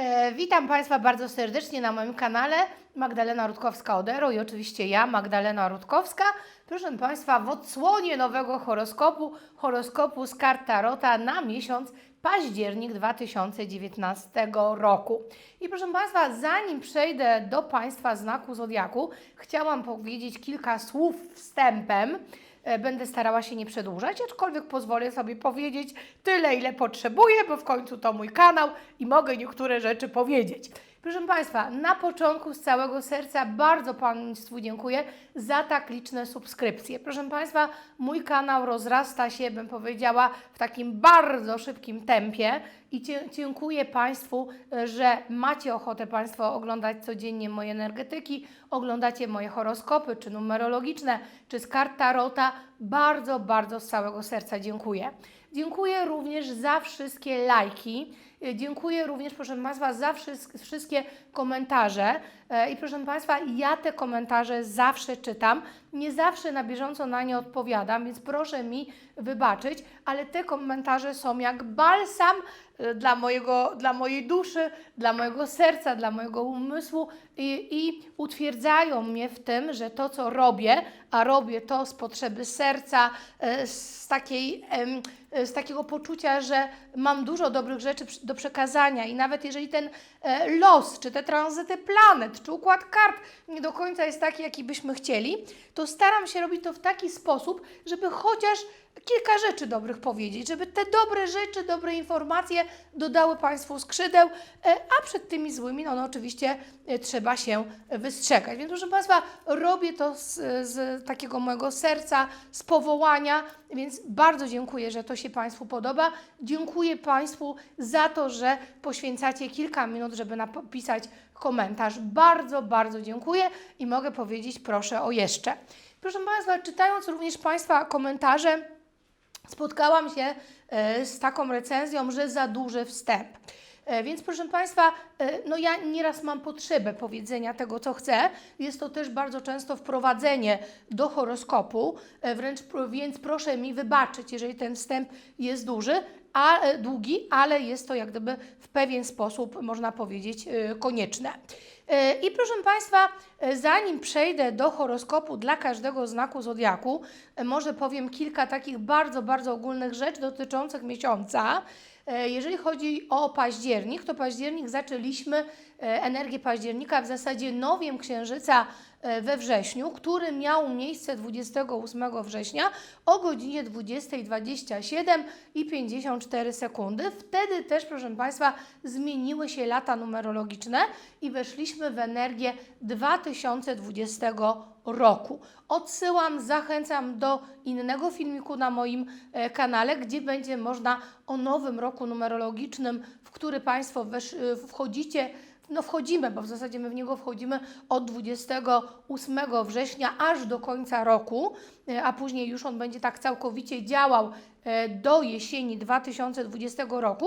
E, witam Państwa bardzo serdecznie na moim kanale Magdalena Rutkowska-Odero i oczywiście ja, Magdalena Rutkowska. Proszę Państwa, w odsłonie nowego horoskopu, horoskopu z kart Tarota na miesiąc październik 2019 roku. I proszę Państwa, zanim przejdę do Państwa znaku Zodiaku, chciałam powiedzieć kilka słów wstępem. E, Będę starała się nie przedłużać, aczkolwiek pozwolę sobie powiedzieć tyle, ile potrzebuję, bo w końcu to mój kanał i mogę niektóre rzeczy powiedzieć. Proszę Państwa, na początku z całego serca bardzo Państwu dziękuję za tak liczne subskrypcje. Proszę Państwa, mój kanał rozrasta się, bym powiedziała, w takim bardzo szybkim tempie i dziękuję Państwu, że macie ochotę Państwo oglądać codziennie moje energetyki, oglądacie moje horoskopy, czy numerologiczne, czy z kart Tarota. Bardzo, bardzo z całego serca dziękuję. Dziękuję również za wszystkie lajki. Dziękuję również, proszę Państwa, za wszystk- wszystkie komentarze. E, I proszę Państwa, ja te komentarze zawsze czytam. Nie zawsze na bieżąco na nie odpowiadam, więc proszę mi wybaczyć, ale te komentarze są jak balsam e, dla, mojego, dla mojej duszy, dla mojego serca, dla mojego umysłu i, i utwierdzają mnie w tym, że to, co robię, a robię to z potrzeby serca, e, z, takiej, z takiego poczucia, że mam dużo dobrych rzeczy do przekazania i nawet jeżeli ten los, czy te tranzyty planet, czy układ kart nie do końca jest taki, jaki byśmy chcieli, to staram się robić to w taki sposób, żeby chociaż kilka rzeczy dobrych powiedzieć, żeby te dobre rzeczy, dobre informacje dodały Państwu skrzydeł, e, a przed tymi złymi, no, no oczywiście e, trzeba się wystrzegać. Więc proszę Państwa, robię to z, z takiego mojego serca, z powołania, więc bardzo dziękuję, że to się Państwu podoba. Dziękuję Państwu za to, że poświęcacie kilka minut, żeby napisać komentarz. Bardzo, bardzo dziękuję i mogę powiedzieć proszę o jeszcze. Proszę Państwa, czytając również Państwa komentarze, spotkałam się e, z taką recenzją, że za duży wstęp. E, Więc proszę Państwa, e, no ja nieraz mam potrzebę powiedzenia tego, co chcę. Jest to też bardzo często wprowadzenie do horoskopu, wręcz więc proszę mi wybaczyć, jeżeli ten wstęp jest duży, a długi, ale jest to jak gdyby w pewien sposób, można powiedzieć, konieczne. E, I proszę Państwa, e, zanim przejdę do horoskopu dla każdego znaku zodiaku, e, może powiem kilka takich bardzo, bardzo ogólnych rzeczy dotyczących miesiąca. Jeżeli chodzi o październik, to październik zaczęliśmy energię października w zasadzie nowiem księżyca we wrześniu, który miał miejsce 28 września o godzinie 20.27 i 54 sekundy. Wtedy też, proszę Państwa, zmieniły się lata numerologiczne i weszliśmy w energię 2020 roku. Odsyłam, zachęcam do innego filmiku na moim e, kanale, gdzie będzie można o nowym roku numerologicznym, w który Państwo e, wchodzicie, no wchodzimy, bo w zasadzie my w niego wchodzimy od 28 września aż do końca roku, e, a później już on będzie tak całkowicie działał e, do jesieni 2020 roku.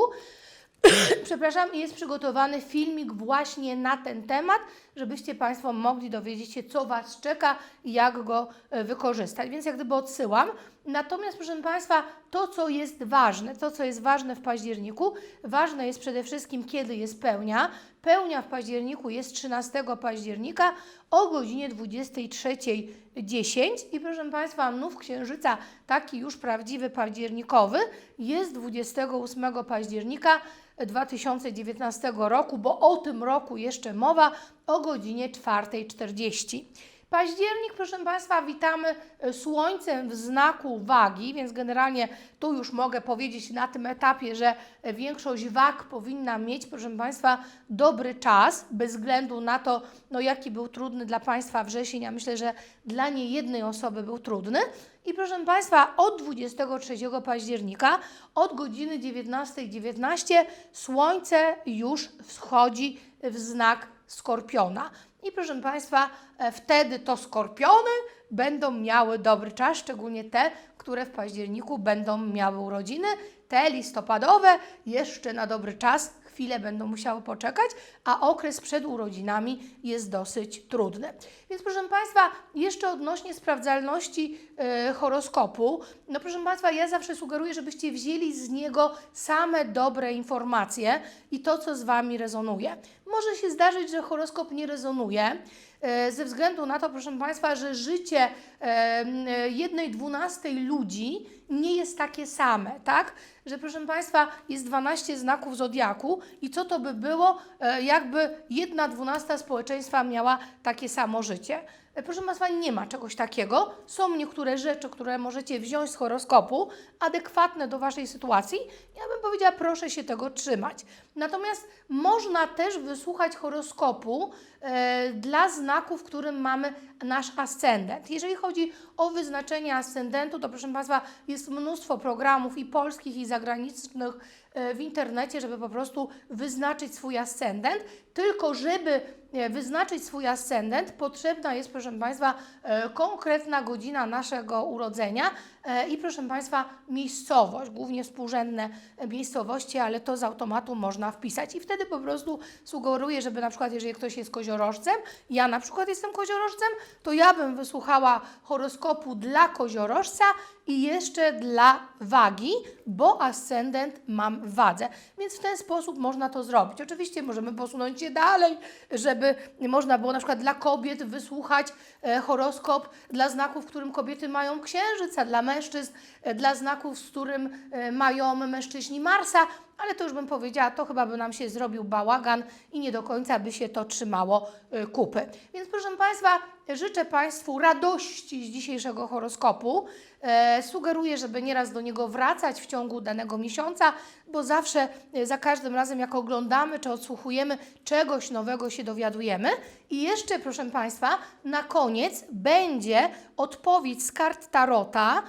Przepraszam, jest przygotowany filmik właśnie na ten temat, żebyście Państwo mogli dowiedzieć się, co Was czeka i jak go e, wykorzystać. Więc jak gdyby odsyłam. Natomiast, proszę Państwa, to, co jest ważne, to, co jest ważne w październiku, ważne jest przede wszystkim, kiedy jest pełnia. Pełnia w październiku jest 13 października o godzinie 23.10 i proszę Państwa, nów księżyca, taki już prawdziwy październikowy, jest 28 października 2019 roku, bo o tym roku jeszcze mowa o godzinie 4.40. Październik, proszę Państwa, witamy e, Słońcem w znaku wagi, więc generalnie tu już mogę powiedzieć na tym etapie, że e, większość wag powinna mieć, proszę Państwa, dobry czas, bez względu na to, no, jaki był trudny dla Państwa wrzesień. Ja myślę, że dla niejednej osoby był trudny. I proszę Państwa, od 23 października, od godziny 19.19 Słońce już wschodzi w znak Skorpiona. I proszę Państwa, e, wtedy to skorpiony będą miały dobry czas, szczególnie te, które w październiku będą miały urodziny. Te listopadowe jeszcze na dobry czas, chwilę będą musiały poczekać, a okres przed urodzinami jest dosyć trudny. Więc proszę Państwa, jeszcze odnośnie sprawdzalności e, horoskopu, no proszę Państwa, ja zawsze sugeruję, żebyście wzięli z niego same dobre informacje i to, co z Wami rezonuje. Może się zdarzyć, że horoskop nie rezonuje, e, ze względu na to, proszę Państwa, że życie e, jednej dwunastej ludzi nie jest takie same, tak? Że proszę Państwa, jest 12 znaków zodiaku i co to by było, e, jakby jedna dwunasta społeczeństwa miała takie samo życie? E, Proszę Państwa, nie ma czegoś takiego. Są niektóre rzeczy, które możecie wziąć z horoskopu, adekwatne do Waszej sytuacji. Ja bym powiedziała, proszę się tego trzymać. Natomiast można też wysłuchać horoskopu e, dla znaków, w którym mamy nasz ascendent. Jeżeli chodzi o wyznaczenie ascendentu, to proszę Państwa, jest mnóstwo programów i polskich, i zagranicznych w internecie, żeby po prostu wyznaczyć swój ascendent. Tylko żeby e, wyznaczyć swój ascendent, potrzebna jest, proszę Państwa, e, konkretna godzina naszego urodzenia e, i, proszę Państwa, miejscowość, głównie współrzędne e, miejscowości, ale to z automatu można wpisać. I wtedy po prostu sugeruję, żeby na przykład, jeżeli ktoś jest koziorożcem, ja na przykład jestem koziorożcem, to ja bym wysłuchała horoskopu dla koziorożca i jeszcze dla wagi, bo ascendent mam wadze. Więc w ten sposób można to zrobić. Oczywiście możemy posunąć się dalej, żeby można było na przykład dla kobiet wysłuchać e, horoskop dla znaków, w którym kobiety mają księżyca, dla mężczyzn, e, dla znaków, z którym e, mają mężczyźni Marsa, ale to już bym powiedziała, to chyba by nam się zrobił bałagan i nie do końca by się to trzymało e, kupy. Więc proszę Państwa, życzę Państwu radości z dzisiejszego horoskopu. E, sugeruję, żeby nieraz do niego wracać w ciągu danego miesiąca, bo zawsze, e, za każdym razem, jak oglądamy czy odsłuchujemy, czegoś nowego się dowiadujemy. I jeszcze, proszę Państwa, na koniec będzie odpowiedź z kart Tarota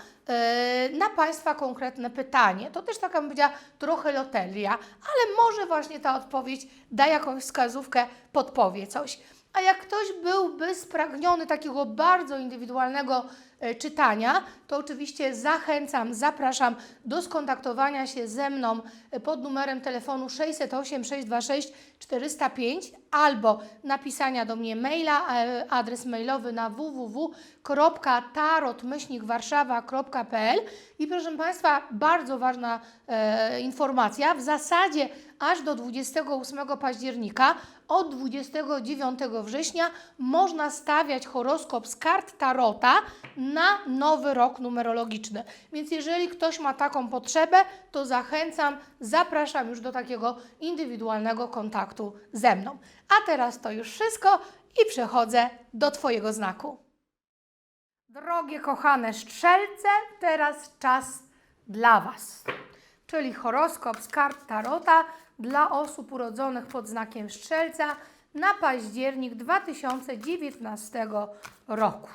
na Państwa konkretne pytanie. To też taka, bym powiedziała, trochę loteria, ale może właśnie ta odpowiedź da jakąś wskazówkę, podpowie coś. A jak ktoś byłby spragniony takiego bardzo indywidualnego e, czytania, to oczywiście zachęcam, zapraszam do skontaktowania się ze mną e, pod numerem telefonu 608 626 405 albo napisania do mnie maila, e, adres mailowy na www.tarot-warszawa.pl i proszę Państwa, bardzo ważna e, informacja, w zasadzie aż do 28 października, od 29 września można stawiać horoskop z kart Tarota na nowy rok numerologiczny. Więc jeżeli ktoś ma taką potrzebę, to zachęcam, zapraszam już do takiego indywidualnego kontaktu ze mną. A teraz to już wszystko i przechodzę do Twojego znaku. Drogie kochane strzelce, teraz czas dla Was, czyli horoskop z kart Tarota dla osób urodzonych pod znakiem strzelca na październik 2019 roku.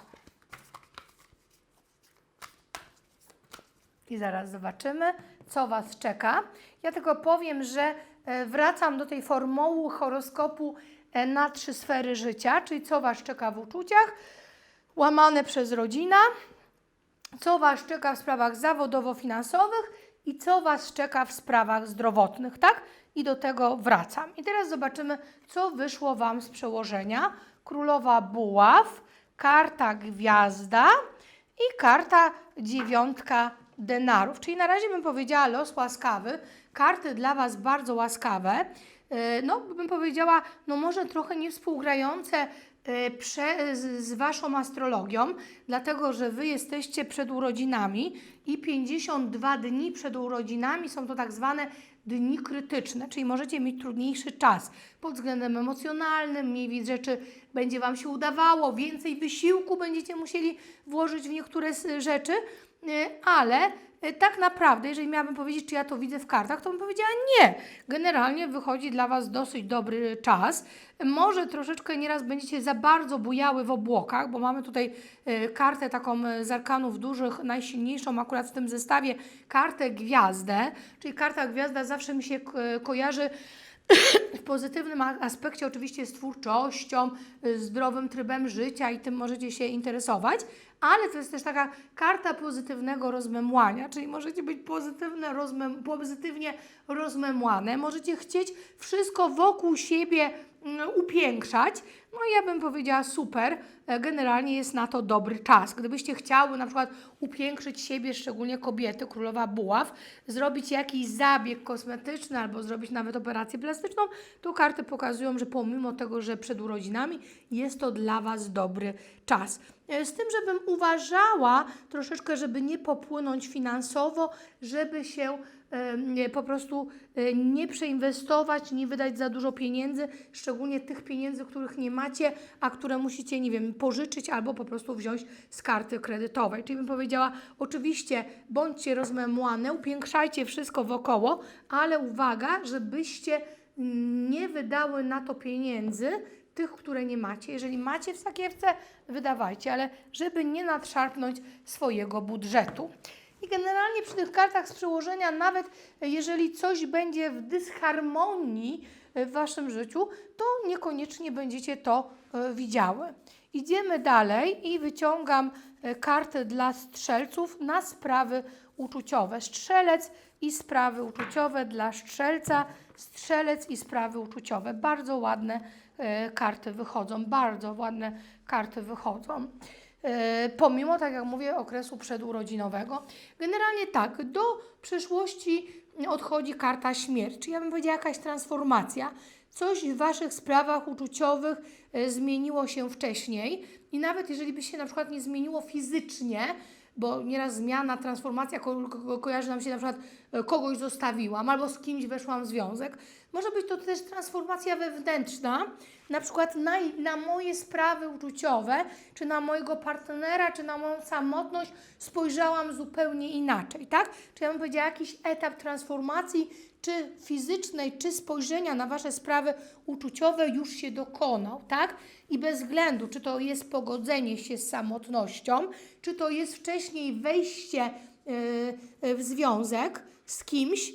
I zaraz zobaczymy, co Was czeka. Ja tylko powiem, że e, wracam do tej formuły horoskopu e, na trzy sfery życia, czyli co Was czeka w uczuciach, łamane przez rodzina, co Was czeka w sprawach zawodowo-finansowych i co Was czeka w sprawach zdrowotnych, tak? I do tego wracam. I teraz zobaczymy, co wyszło Wam z przełożenia. Królowa Buław, karta Gwiazda i karta dziewiątka denarów. Czyli na razie bym powiedziała los łaskawy. Karty dla Was bardzo łaskawe. Yy, No, bym powiedziała, no może trochę niewspółgrające prze, z, Waszą astrologią, dlatego że Wy jesteście przed urodzinami i 52 dni przed urodzinami są to tak zwane dni krytyczne, czyli możecie mieć trudniejszy czas. Pod względem emocjonalnym, mniej rzeczy będzie Wam się udawało, więcej wysiłku będziecie musieli włożyć w niektóre rzeczy, ale y, tak naprawdę, jeżeli miałabym powiedzieć, czy ja to widzę w kartach, to bym powiedziała nie. Generalnie wychodzi dla Was dosyć dobry czas. Może troszeczkę nieraz będziecie za bardzo bujały w obłokach, bo mamy tutaj y, kartę taką y, z arkanów dużych, najsilniejszą akurat w tym zestawie, kartę gwiazdę, czyli karta gwiazda zawsze mi się ko- kojarzy w pozytywnym aspekcie oczywiście z twórczością, y, zdrowym trybem życia i tym możecie się interesować, ale to jest też taka karta pozytywnego rozmemłania, czyli możecie być pozytywne, rozmem, pozytywnie rozmemłane, możecie chcieć wszystko wokół siebie mm, upiększać. No ja bym powiedziała super, e, generalnie jest na to dobry czas. Gdybyście chciały na przykład upiększyć siebie, szczególnie kobiety, królowa buław, zrobić jakiś zabieg kosmetyczny albo zrobić nawet operację plastyczną, to karty pokazują, że pomimo tego, że przed urodzinami jest to dla Was dobry czas. E, Z tym, żebym uważała troszeczkę, żeby nie popłynąć finansowo, żeby się po prostu e, nie przeinwestować, nie wydać za dużo pieniędzy, szczególnie tych pieniędzy, których nie macie, a które musicie, nie wiem, pożyczyć albo po prostu wziąć z karty kredytowej. Czyli bym powiedziała, oczywiście bądźcie rozmemłane, upiększajcie wszystko wokoło, ale uwaga, żebyście nie wydały na to pieniędzy, tych, które nie macie. Jeżeli macie w sakiewce, wydawajcie, ale żeby nie nadszarpnąć swojego budżetu. I generalnie przy tych kartach z przełożenia, nawet jeżeli coś będzie w dysharmonii w waszym życiu, to niekoniecznie będziecie to e, widziały. Idziemy dalej i wyciągam e, kartę dla strzelców na sprawy uczuciowe. Strzelec i sprawy uczuciowe dla strzelca, strzelec i sprawy uczuciowe. Bardzo ładne karty wychodzą, bardzo ładne karty wychodzą. Pomimo, tak jak mówię, okresu przedurodzinowego. Generalnie tak, do przyszłości odchodzi karta śmierci. Ja bym powiedziała jakaś transformacja. Coś w Waszych sprawach uczuciowych e, zmieniło się wcześniej i nawet jeżeli by się na przykład nie zmieniło fizycznie, bo nieraz zmiana, transformacja ko- ko- kojarzy nam się na przykład e, kogoś zostawiłam albo z kimś weszłam w związek. Może być to też transformacja wewnętrzna, na przykład na, na moje sprawy uczuciowe, czy na mojego partnera, czy na moją samotność spojrzałam zupełnie inaczej, tak? Czy ja bym powiedziała jakiś etap transformacji, czy fizycznej, czy spojrzenia na Wasze sprawy uczuciowe już się dokonał, tak? I bez względu, czy to jest pogodzenie się z samotnością, czy to jest wcześniej wejście yy, w związek z kimś,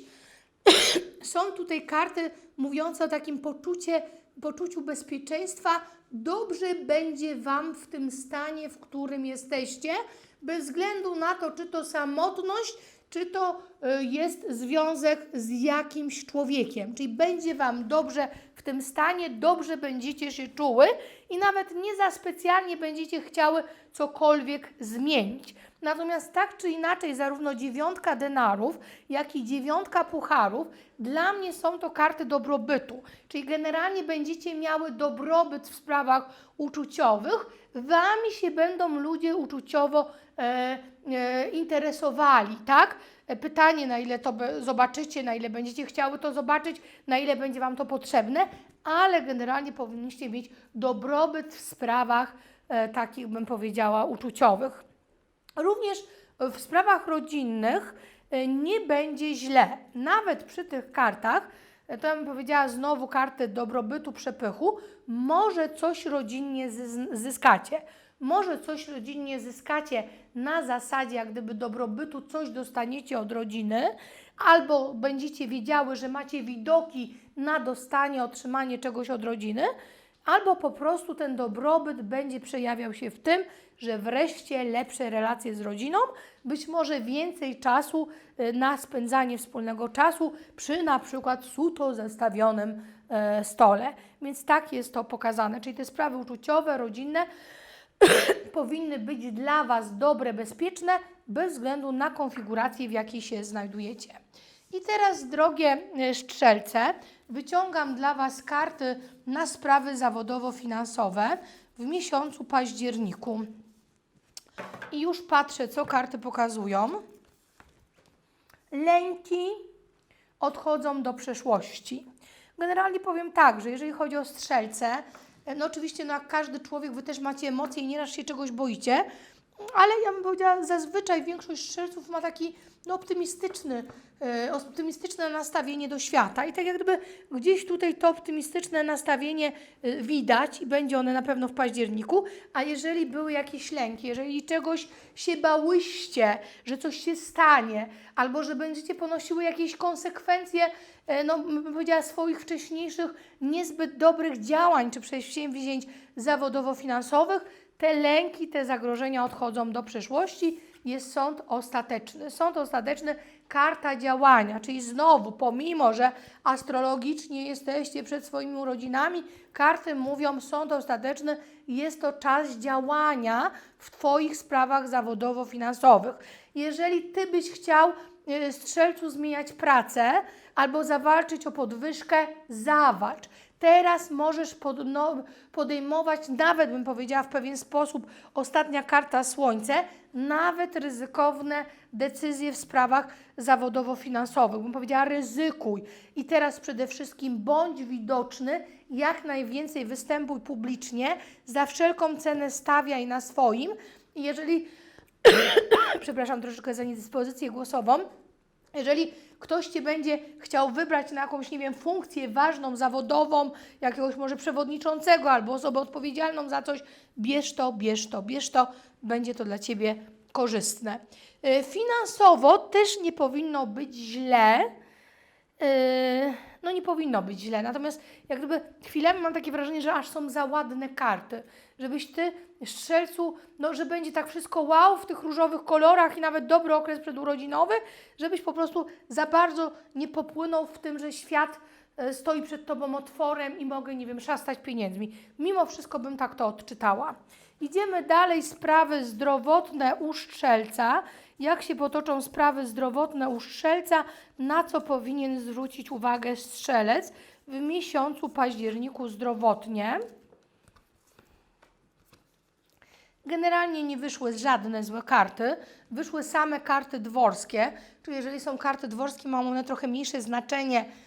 są tutaj karty mówiące o takim poczucie, poczuciu bezpieczeństwa. Dobrze będzie Wam w tym stanie, w którym jesteście, bez względu na to, czy to samotność, czy to y, jest związek z jakimś człowiekiem. Czyli będzie Wam dobrze w tym stanie, dobrze będziecie się czuły i nawet nie za specjalnie będziecie chciały cokolwiek zmienić. Natomiast tak czy inaczej, zarówno dziewiątka denarów, jak i dziewiątka pucharów, dla mnie są to karty dobrobytu. Czyli generalnie będziecie miały dobrobyt w sprawach uczuciowych, wami się będą ludzie uczuciowo e, e, interesowali, tak? Pytanie, na ile to zobaczycie, na ile będziecie chciały to zobaczyć, na ile będzie Wam to potrzebne, ale generalnie powinniście mieć dobrobyt w sprawach e, takich, bym powiedziała, uczuciowych. Również w sprawach rodzinnych e, nie będzie źle. Nawet przy tych kartach, e, to ja bym powiedziała znowu karty dobrobytu, przepychu, może coś rodzinnie zyskacie. Może coś rodzinnie zyskacie na zasadzie, jak gdyby dobrobytu, coś dostaniecie od rodziny, albo będziecie wiedziały, że macie widoki na dostanie, otrzymanie czegoś od rodziny, albo po prostu ten dobrobyt będzie przejawiał się w tym, że wreszcie lepsze relacje z rodziną, być może więcej czasu y, na spędzanie wspólnego czasu przy na przykład suto zastawionym e, stole. Więc tak jest to pokazane. Czyli te sprawy uczuciowe, rodzinne powinny być dla Was dobre, bezpieczne, bez względu na konfigurację, w jakiej się znajdujecie. I teraz, drogie e, strzelce, wyciągam dla Was karty na sprawy zawodowo-finansowe w miesiącu październiku. I już patrzę, co karty pokazują. Lęki odchodzą do przeszłości. Generalnie powiem tak, że jeżeli chodzi o strzelce, e, no oczywiście no jak każdy człowiek, Wy też macie emocje i nieraz się czegoś boicie, ale ja bym powiedziała, zazwyczaj większość strzelców ma taki no, optymistyczny, e, optymistyczne nastawienie do świata. I tak jak gdyby gdzieś tutaj to optymistyczne nastawienie e, widać i będzie one na pewno w październiku, a jeżeli były jakieś lęki, jeżeli czegoś się bałyście, że coś się stanie, albo że będziecie ponosiły jakieś konsekwencje e, no, bym powiedziała, swoich wcześniejszych niezbyt dobrych działań czy przedsięwzięć zawodowo-finansowych, te lęki, te zagrożenia odchodzą do przeszłości. Jest sąd ostateczny. Sąd ostateczny, karta działania, czyli znowu, pomimo że astrologicznie jesteście przed swoimi urodzinami, karty mówią, sąd ostateczny jest to czas działania w Twoich sprawach zawodowo-finansowych. Jeżeli Ty byś chciał y, strzelcu zmieniać pracę albo zawalczyć o podwyżkę, zawalcz. Teraz możesz podejmować, nawet bym powiedziała w pewien sposób, ostatnia karta Słońce, nawet ryzykowne decyzje w sprawach zawodowo-finansowych. Bym powiedziała, ryzykuj. I teraz przede wszystkim bądź widoczny, jak najwięcej występuj publicznie, za wszelką cenę stawiaj na swoim. I jeżeli, przepraszam troszeczkę za niedyspozycję głosową, jeżeli ktoś Cię będzie chciał wybrać na jakąś, nie wiem, funkcję ważną, zawodową, jakiegoś może przewodniczącego albo osobę odpowiedzialną za coś, bierz to, bierz to, bierz to, będzie to dla Ciebie korzystne. Y, Finansowo też nie powinno być źle. Yy, no nie powinno być źle. Natomiast jak gdyby chwilami mam takie wrażenie, że aż są za ładne karty. Żebyś ty, strzelcu, no że będzie tak wszystko wow w tych różowych kolorach i nawet dobry okres przedurodzinowy, żebyś po prostu za bardzo nie popłynął w tym, że świat stoi przed tobą otworem i mogę, nie wiem, szastać pieniędzmi. Mimo wszystko bym tak to odczytała. Idziemy dalej, sprawy zdrowotne u strzelca. Jak się potoczą sprawy zdrowotne u strzelca, na co powinien zwrócić uwagę strzelec w miesiącu październiku zdrowotnie? Generalnie nie wyszły żadne złe karty, wyszły same karty dworskie, czyli jeżeli są karty dworskie, mają one trochę mniejsze znaczenie e,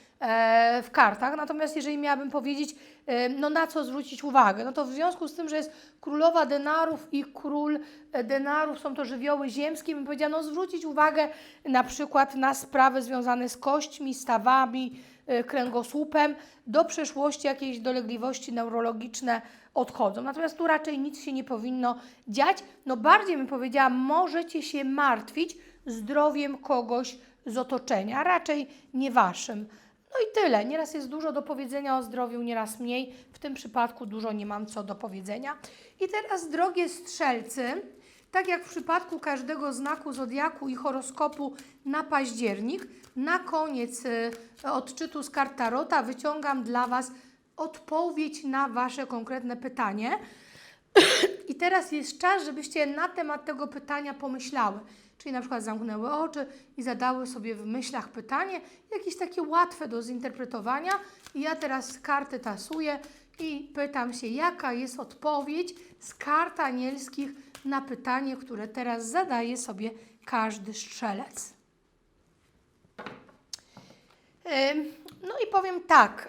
w kartach. Natomiast jeżeli miałabym powiedzieć, e, no na co zwrócić uwagę, no to w związku z tym, że jest królowa denarów i król e, denarów, są to żywioły ziemskie, bym powiedziała, no zwrócić uwagę na przykład na sprawy związane z kośćmi, stawami, e, kręgosłupem, do przeszłości jakieś dolegliwości neurologiczne odchodzą. Natomiast tu raczej nic się nie powinno dziać. No bardziej bym powiedziała, możecie się martwić zdrowiem kogoś z otoczenia, raczej nie waszym. No i tyle. Nieraz jest dużo do powiedzenia o zdrowiu, nieraz mniej. W tym przypadku dużo nie mam co do powiedzenia. I teraz, drogie strzelcy, tak jak w przypadku każdego znaku zodiaku i horoskopu na październik, na koniec y, odczytu z kart Tarota wyciągam dla Was odpowiedź na Wasze konkretne pytanie. I teraz jest czas, żebyście na temat tego pytania pomyślały. Czyli na przykład zamknęły oczy i zadały sobie w myślach pytanie, jakieś takie łatwe do zinterpretowania. I ja teraz karty tasuję i pytam się, jaka jest odpowiedź z kart anielskich na pytanie, które teraz zadaje sobie każdy strzelec. No i powiem tak.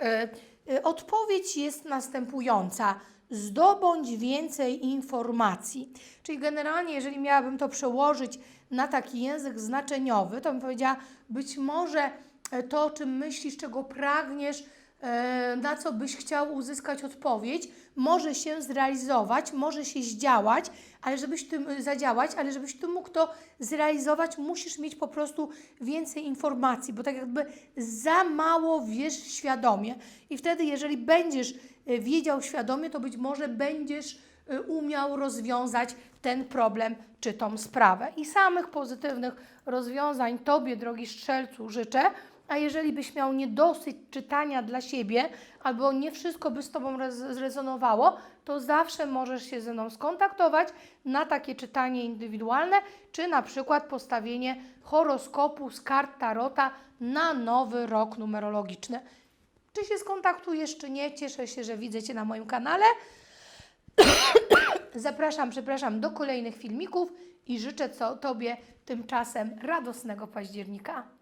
y, y, Odpowiedź jest następująca. Zdobądź więcej informacji. Czyli generalnie, jeżeli miałabym to przełożyć na taki język znaczeniowy, to bym powiedziała, być może e, to, o czym myślisz, czego pragniesz, e, na co byś chciał uzyskać odpowiedź, może się zrealizować, może się zdziałać, ale żebyś ty, zadziałać, ale żebyś ty mógł to zrealizować, musisz mieć po prostu więcej informacji, bo tak jakby za mało wiesz świadomie. I wtedy, jeżeli będziesz e, wiedział świadomie, to być może będziesz e, umiał rozwiązać ten problem czy tą sprawę. I samych pozytywnych rozwiązań Tobie, drogi strzelcu, życzę. A jeżeli byś miał niedosyć czytania dla siebie, albo nie wszystko by z Tobą rez- zrezonowało, to zawsze możesz się ze mną skontaktować na takie czytanie indywidualne, czy na przykład postawienie horoskopu z kart Tarota na nowy rok numerologiczny. Czy się skontaktujesz, czy nie? Cieszę się, że widzę Cię na moim kanale. Zapraszam, przepraszam, do kolejnych filmików i życzę co, Tobie tymczasem radosnego października.